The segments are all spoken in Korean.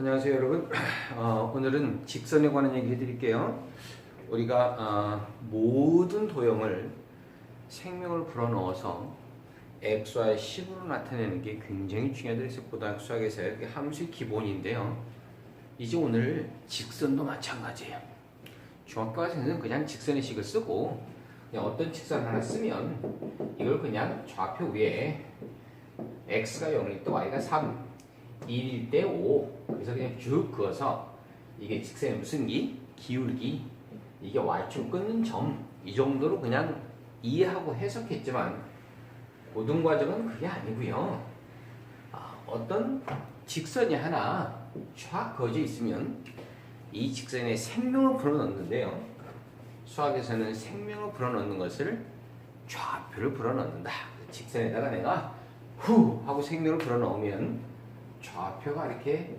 안녕하세요 여러분. 어, 오늘은 직선에 관한 얘기 해드릴게요. 우리가 어, 모든 도형을 생명을 불어넣어서 x와 10으로 나타내는 게 굉장히 중요하다 그래서 고등학교 수학에서 이게 함수의 기본인데요. 이제 오늘 직선도 마찬가지예요. 중학교 가서는 그냥 직선의 식을 쓰고 그냥 어떤 직선 하나 쓰면 이걸 그냥 좌표 위에 x가 0일 때 y가 3 1일 때 5. 그래서 그냥 쭉 그어서 이게 직선의 무슨 기? 기울기. 이게 y축 끊는 점. 이 정도로 그냥 이해하고 해석했지만 고등 과정은 그게 아니고요. 아, 어떤 직선이 하나 쫙 그어져 있으면 이 직선에 생명을 불어넣는데요. 수학에서는 생명을 불어넣는 것을 좌표를 불어넣는다. 직선에다가 내가 후 하고 생명을 불어넣으면 좌표가 이렇게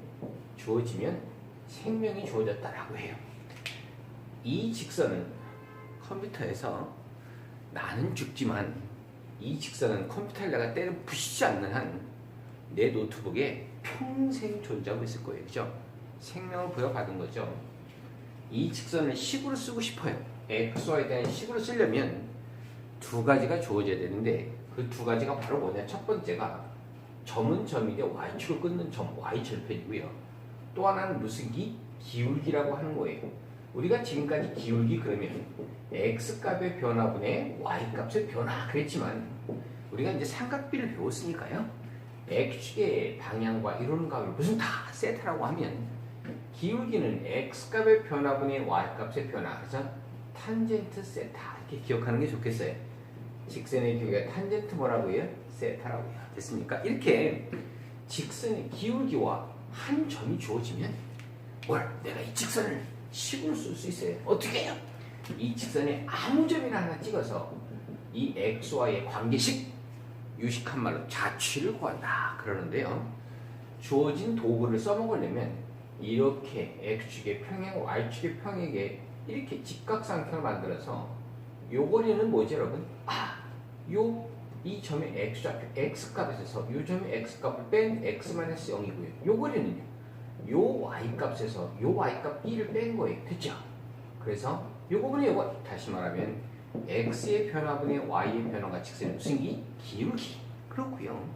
주어지면 생명이 주어졌다라고 해요. 이 직선은 컴퓨터에서 나는 죽지만 이 직선은 컴퓨터에 내가 때려 부시지 않는 한 내 노트북에 평생 존재하고 있을 거예요. 그죠? 생명을 부여받은 거죠. 이 직선을 식으로 쓰고 싶어요. xy에 대한 식으로 쓰려면 두 가지가 주어져야 되는데 그 두 가지가 바로 뭐냐? 첫 번째가 점은 점인데 y축을 끊는 점 y 절편이고요. 또 하나는 무슨 기? 기울기라고 하는 거예요. 우리가 지금까지 기울기 그러면 x 값의 변화분의 y 값의 변화 그랬지만 우리가 이제 삼각비를 배웠으니까요. x축의 방향과 이론값을 무슨 다 세타라고 하면 기울기는 x 값의 변화분의 y 값의 변화 그래서 탄젠트 세타 이렇게 기억하는 게 좋겠어요. 직선의 기울기가 탄젠트 뭐라고요? 세타라고요. 됐습니까? 이렇게 직선의 기울기와 한 점이 주어지면 뭘 내가 이 직선을 식으로 쓸 수 있어요. 어떻게 해요? 이 직선에 아무 점이나 하나 찍어서 이 x와의 관계식 유식한 말로 자취를 구한다 그러는데요. 주어진 도구를 써먹으려면 이렇게 x축의 평행, y축의 평행에 이렇게 직각삼각형을 만들어서 요 거리는 뭐지 여러분? 아, 요 이 점의 x 좌표 x 값에서 요 점의 x 값을 뺀 x-0이고요. 요 거리는요. 요 y 값에서 요 y 값 2를 뺀 거예요. 됐죠? 그래서 요 부분이 요거 다시 말하면 x의 변화분의 y의 변화가 직선의 무슨 기? 기울기. 그렇고요.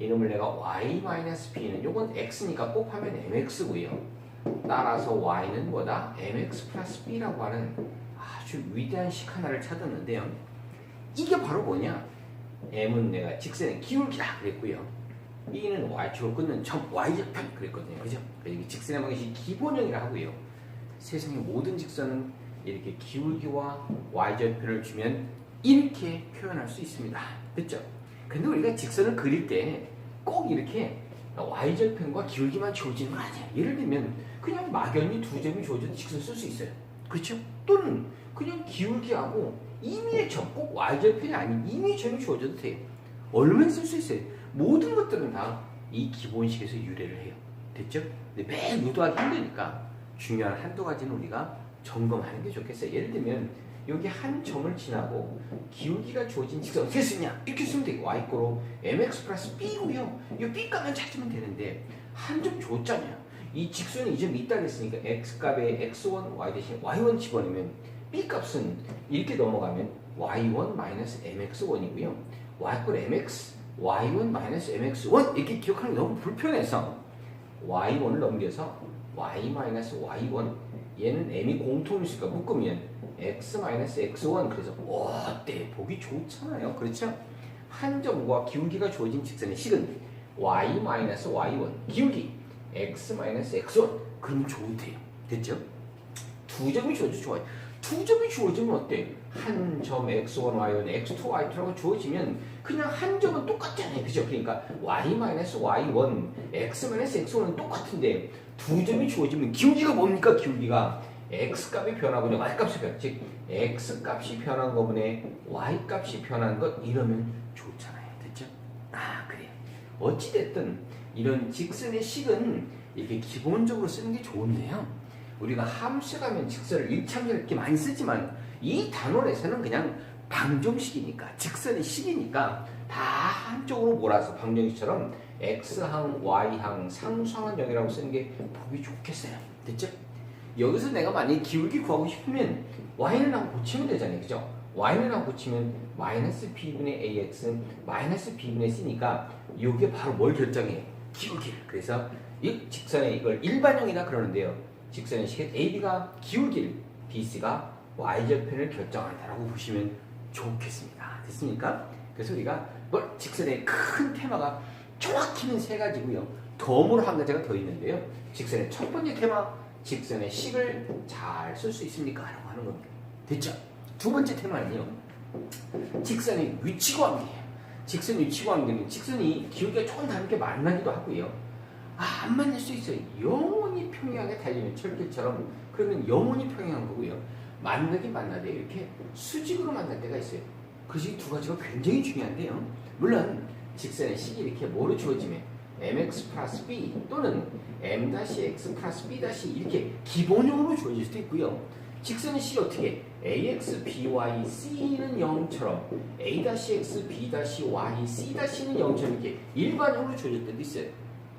이놈을 내가 y-b는 요건 x니까 곱하면 mx고요. 따라서 y는 뭐다? mx 플러스 b라고 하는 아주 위대한 식 하나를 찾았는데요. 이게 바로 뭐냐? m은 내가 직선의 기울기라 그랬고요. b는 y축을 끊는 점 y절편 그랬거든요. 그죠? 그러니까 이게 직선의 방식이 기본형이라 하고요. 세상의 모든 직선은 이렇게 기울기와 y절편을 주면 이렇게 표현할 수 있습니다. 됐죠? 근데 우리가 직선을 그릴 때 꼭 이렇게 y절편과 기울기만 주어지는 거 아니야. 예를 들면 그냥 막연히 두 점이 주어져도 직선 쓸 수 있어요. 그렇죠? 또는 그냥 기울기하고 점, 꼭 y절편이 아닌 임의의 점이 주어져도 돼요. 얼마나 쓸 수 있어요. 모든 것들은 다 이 기본식에서 유래를 해요. 됐죠? 근데 매일 유도하기 힘드니까 중요한 한두 가지는 우리가 점검하는 게 좋겠어요. 예를 들면 여기 한 점을 지나고 기울기가 주어진 직선 어떻게 쓰냐? 이렇게 쓰면 되고 y꼴로 mx 플러스 b고요. 이 b 값만 찾으면 되는데 한 점 줬잖아요. 이 직선에 이 점이 있다 그랬으니까 x 값에 x1 y 대신 y1 집어넣으면 b 값은 이렇게 넘어가면 y1 마이너스 mx1이고요. y꼴 mx y1 마이너스 mx1 이렇게 기억하는 게 너무 불편해서 y1을 넘겨서 y 마이너스 y1 얘는 m이 공통이니까 묶으면 x 마이너스 x1 그래서 어때 보기 좋잖아요 그렇죠? 한 점과 기울기가 주어진 직선의 식은 y 마이너스 y1 기울기 x 마이너스 x1 그럼 좋대요 됐죠? 두 점이 주어져 좋아요 두 점이 주어지면 어때? 한 점 x1, y1, x2, y2라고 주어지면 그냥 한 점은 똑같잖아요. 그죠? 그러니까 y 마이너스 y1, x 마이너스 x1은 똑같은데 두 점이 주어지면 기울기가 뭡니까? 기울기가 x 값이 변하고요. y 값이 변. 즉 x 값이 변한 거분에 y 값이 변한 것 이러면 좋잖아요. 됐죠? 아, 그래. 어찌 됐든 이런 직선의 식은 이렇게 기본적으로 쓰는 게 좋은데요. 우리가 함수 가면 직선을 일차적으로 이렇게 많이 쓰지만 이 단원에서는 그냥 방정식이니까 직선의 식이니까 다 한쪽으로 몰아서 방정식처럼 x항, y항, 상수항은 0이라고 쓰는 게 보기 좋겠어요. 됐죠? 여기서 내가 만약에 기울기 구하고 싶으면 y는 하고 고치면 되잖아요. 그죠? y는 하고 고치면 마이너스 b분의 ax 마이너스 b분의 c니까 이게 바로 뭘 결정해? 기울기를. 그래서 이 직선의 이걸 일반형이라 그러는데요. 직선의 식 AB가 기울기를, BC가 y절편을 결정한다라고 보시면 좋겠습니다. 됐습니까? 그래서 우리가 뭘 직선의 큰 테마가 정확히는 세 가지고요. 덤으로 한 가지가 더 있는데요. 직선의 첫 번째 테마, 직선의 식을 잘 쓸 수 있습니까? 라고 하는 겁니다. 됐죠? 두 번째 테마는요. 직선의 위치 관계예요. 직선 위치 관계는 직선이 기울기가 조금 다르게 만나기도 하고요. 아, 안 만날 수 있어요. 영원히 평행하게 달리는 철길처럼 그러면 영원히 평행한 거고요. 만나긴 만나되 이렇게 수직으로 만날 때가 있어요. 그래서 이 두 가지가 굉장히 중요한데요. 물론 직선의 식이 이렇게 뭐로 주어지면 mx 플러스 b 또는 m-x 플러스 b- 이렇게 기본형으로 주어질 수도 있고요. 직선의 식이 어떻게 ax, by, c는 0처럼 a-x, b-y, c-는 0처럼 이렇게 일반형으로 주어질 때도 있어요.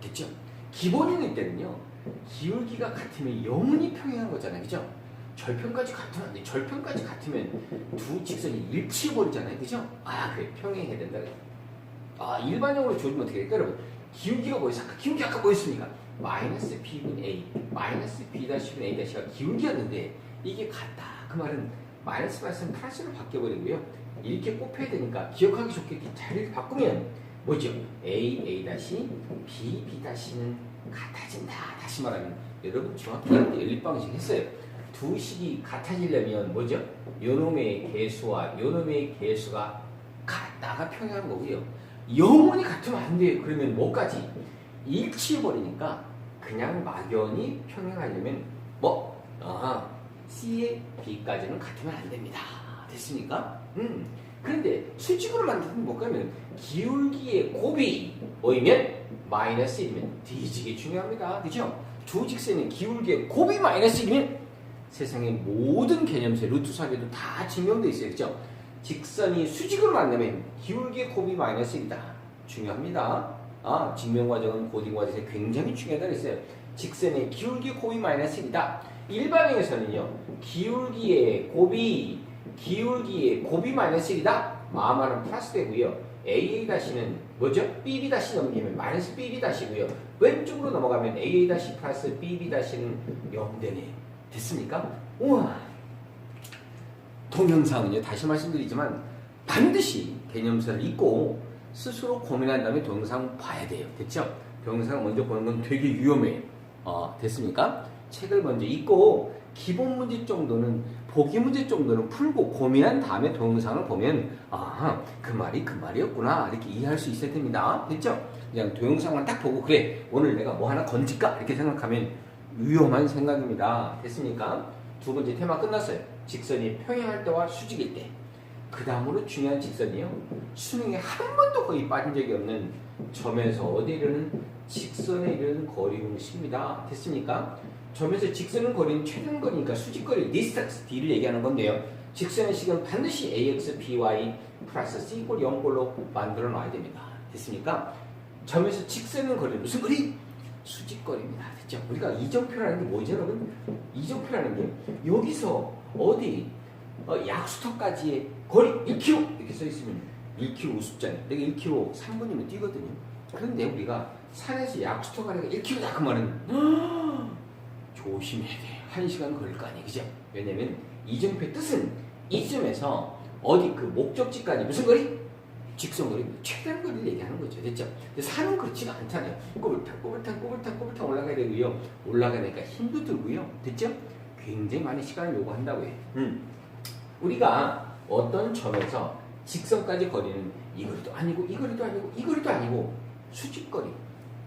됐죠? 기본형일 때는요. 기울기가 같으면 영원히 평행한 거잖아요. 그죠? 절편까지 같으면. 절편까지 같으면 두 직선이 일치해버리잖아요. 그죠? 아, 그래. 평행해야 된다. 아, 일반형으로 조지면 어떻게 될까, 여러분? 기울기가 뭐였어? 아까 기울기 아까 뭐였습니까? 마이너스 b분 a, 마이너스 b-분 a-가 기울기였는데 이게 같다. 그 말은 마이너스 마이너스는 플러스로 바뀌어버리고요. 이렇게 꼽혀야 되니까 기억하기 좋게 자리를 바꾸면 뭐죠? a, a-, b, b-는 같아진다. 다시 말하면 여러분 정확히 연립 방식 했어요. 두 식이 같아지려면 뭐죠? 요놈의 개수와 요놈의 개수가 같다가 평행한 거고요. 영원히 같으면 안 돼요. 그러면 뭐까지? 일치해버리니까 그냥 막연히 평행하려면 뭐? 아하, C의 B까지는 같으면 안 됩니다. 됐습니까? 음. 그런데 수직으로 만들면 뭘까면 기울기의 곱이 뭐이면 마이너스 1이면 뒤지게 중요합니다. 그죠? 두 직선의 기울기의 곱이 마이너스 1이면 세상의 모든 개념세 루트 사계도 다 증명돼 있어요. 그죠? 직선이 수직으로 만나면 기울기의 곱이 마이너스 1이다. 중요합니다. 아, 증명 과정은 고딩 과정에서 굉장히 중요하다 그랬어요. 직선의 기울기 곱이 마이너스 1이다. 일반형에서는요. 기울기의 곱이 기울기의 곱이 마이너스 1이다. 마음하는 플러스 되고요. AA 다시는 뭐죠? BB 다시 넘기면 마이너스 BB 다시고요. 왼쪽으로 넘어가면 AA 다시 플러스 BB 다시는 0 되네. 됐습니까? 우와. 동영상은요. 다시 말씀드리지만 반드시 개념서를 읽고 스스로 고민한 다음에 동영상 봐야 돼요. 됐죠? 동영상 먼저 보는 건 되게 위험해요. 어, 됐습니까? 책을 먼저 읽고 기본 문제 정도는 보기 문제 정도는 풀고 고민한 다음에 동영상을 보면 아, 그 말이 그 말이었구나. 이렇게 이해할 수 있어야 됩니다. 됐죠? 그냥 동영상만 딱 보고 그래. 오늘 내가 뭐 하나 건질까? 이렇게 생각하면 위험한 생각입니다. 됐습니까? 두 번째 테마 끝났어요. 직선이 평행할 때와 수직일 때. 그 다음으로 중요한 직선이요. 수능에 한 번도 거의 빠진 적이 없는 점에서 어디 이르는 직선에 이르는 거리 공식입니다. 됐습니까? 점에서 직선은 거리는 최단 거리니까 수직거리 디스턴스 D를 얘기하는 건데요. 직선의 식은 반드시 AX, BY 플러스 C 이꼴 0꼴로 만들어 놔야 됩니다. 됐습니까? 점에서 직선은 거리 무슨 거리? 수직거리입니다. 됐죠? 우리가 이정표라는 게 뭐죠, 여러분? 이정표라는 게 여기서 어디 어, 약수터까지의 거리 1km 이렇게 써 있으면 1km 우습잖아요. 내가 1km 3분이면 뛰거든요. 그런데 우리가 산에서 약수터 가니까 1km다 그 말은 조심해야 돼. 한 시간 걸릴 거 아니에요, 그죠? 왜냐면 이정표의 뜻은 이쯤에서 어디 그 목적지까지 무슨 거리? 직선거리, 최단 거리를 얘기하는 거죠. 됐죠? 근데 산은 그렇지가 않잖아요. 꼬불탕, 꼬불탕, 꼬불탕, 꼬불탕 올라가야 되고요. 올라가니까 힘도 들고요. 됐죠? 굉장히 많은 시간을 요구한다고 해요. 음. 우리가 어떤 점에서 직선까지 거리는 이 거리도 아니고 이 거리도 아니고 이 거리도 아니고 수직거리,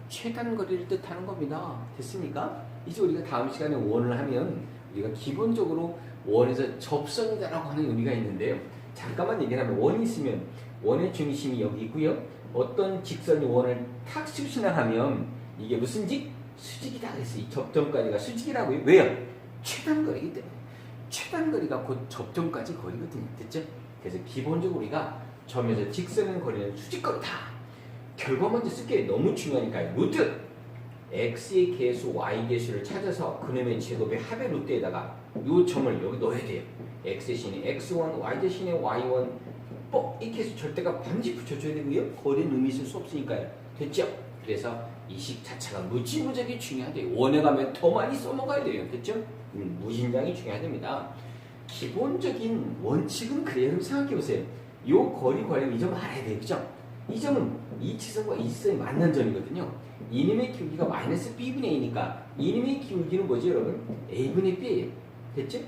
최단 거리를 뜻하는 겁니다. 됐습니까? 이제 우리가 다음 시간에 원을 하면 우리가 기본적으로 원에서 접선이다라고 하는 의미가 있는데요. 잠깐만 얘기를 하면 원이 있으면 원의 중심이 여기 있고요. 어떤 직선이 원을 탁 수신하면 이게 무슨 직? 수직이다 그래서 이 접점까지가 수직이라고요. 왜요? 최단 거리이기 때문에. 최단 거리가 곧 접점까지 거리거든요. 됐죠? 그래서 기본적으로 우리가 점에서 직선은 거리는 수직거리다. 결과 먼저 쓸게 너무 중요하니까요. 루트 x의 개수, y 개수를 찾아서 그놈의 제곱의 합의 루트에다가 요 점을 여기 넣어야 돼요. x 대신에 x1, y 대신에 y1 뭐이 개수 절대가 반드시 붙여줘야 되고요. 거리는 의미 있을 수 없으니까요. 됐죠? 그래서 이식 자체가 무지무지하게 중요하대요. 원에 가면 더 많이 써먹어야 돼요. 됐죠? 음, 무진장이 중요하답니다. 기본적인 원칙은 그래요. 생각해보세요. 요 거리 관련 이점 알아야 돼요. 그죠? 이 점은 이 지점과 이 지점이 만난 점이거든요. 이님의 기울기가 마이너스 b분의 a니까 이님의 기울기는 뭐지 여러분? a분의 b예요. 됐죠?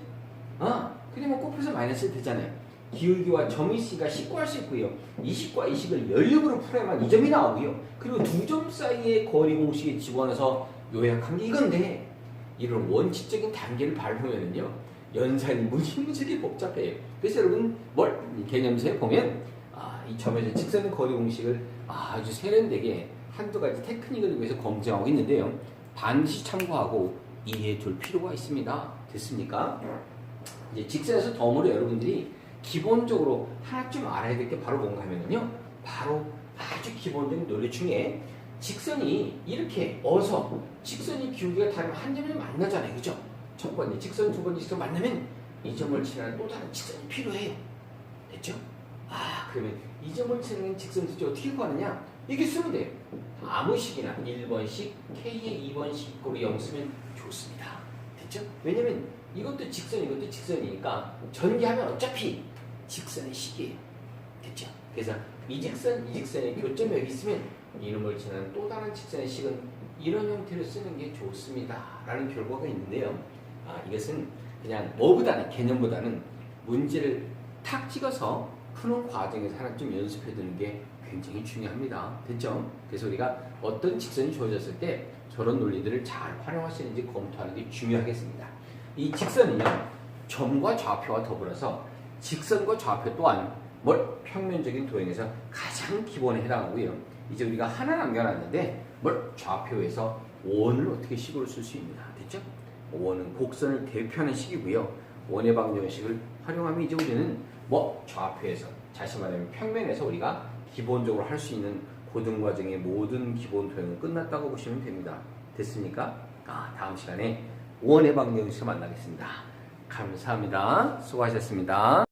아, 그러면 곱해서 마이너스 되잖아요. 기울기와 점이 있으니까 식구할 수 있고요. 이 식과 이 식을 연립으로 풀어야만 이 점이 나오고요. 그리고 두 점 사이의 거리 공식에 집어넣어서 요약한 게 이건데 이런 원칙적인 단계를 밟으면요 연산이 무지무지하게 복잡해요. 그래서 여러분 뭘 개념서에 보면 아, 이 점에서 직선의 거리 공식을 아주 세련되게 한두 가지 테크닉을 위해서 검증하고 있는데요. 반드시 참고하고 이해해 둘 필요가 있습니다. 됐습니까? 이제 직선에서 덤으로 여러분들이 기본적으로 하나쯤 알아야 될 게 바로 뭔가 하면요. 바로 아주 기본적인 논리 중에 직선이 이렇게 어서 직선이 기울기가 다르면 한 점이 만나잖아요. 그죠? 첫 번째 직선, 두 번째 직선 만나면 이 점을 치는 또 다른 직선이 필요해요. 됐죠? 아, 그러면 이 점을 치는 직선 도대체 어떻게 구하느냐? 이렇게 쓰면 돼요. 아무 식이나 1번식, K의 2번식 고로 0 쓰면 좋습니다. 됐죠? 왜냐면 이것도 직선, 이것도 직선이니까 전개하면 어차피 직선의 식이에요. 됐죠? 그래서 이 직선, 이 직선의 교점이 여기 있으면 이놈을 지나는 또 다른 직선의 식은 이런 형태로 쓰는 게 좋습니다. 라는 결과가 있는데요. 아, 이것은 그냥 뭐보다는, 개념보다는 문제를 탁 찍어서 푸는 과정에서 하나쯤 연습해 두는 게 굉장히 중요합니다. 됐죠? 그래서 우리가 어떤 직선이 주어졌을 때 저런 논리들을 잘 있는지 검토하는 게 중요하겠습니다. 이 직선은요, 점과 좌표와 더불어서 직선과 좌표 또한 뭘 평면적인 도형에서 가장 기본에 해당하고요. 이제 우리가 하나 남겨놨는데 뭘 좌표에서 원을 어떻게 식으로 쓸 수 있느냐 됐죠? 원은 곡선을 대표하는 식이고요. 원의 방정식을 활용하면 이제 우리는 뭐 좌표에서 다시 말하면 평면에서 우리가 기본적으로 할 수 있는 고등 과정의 모든 기본 도형은 끝났다고 보시면 됩니다. 됐습니까? 아, 다음 시간에 원의 방정식을 만나겠습니다. 감사합니다. 수고하셨습니다.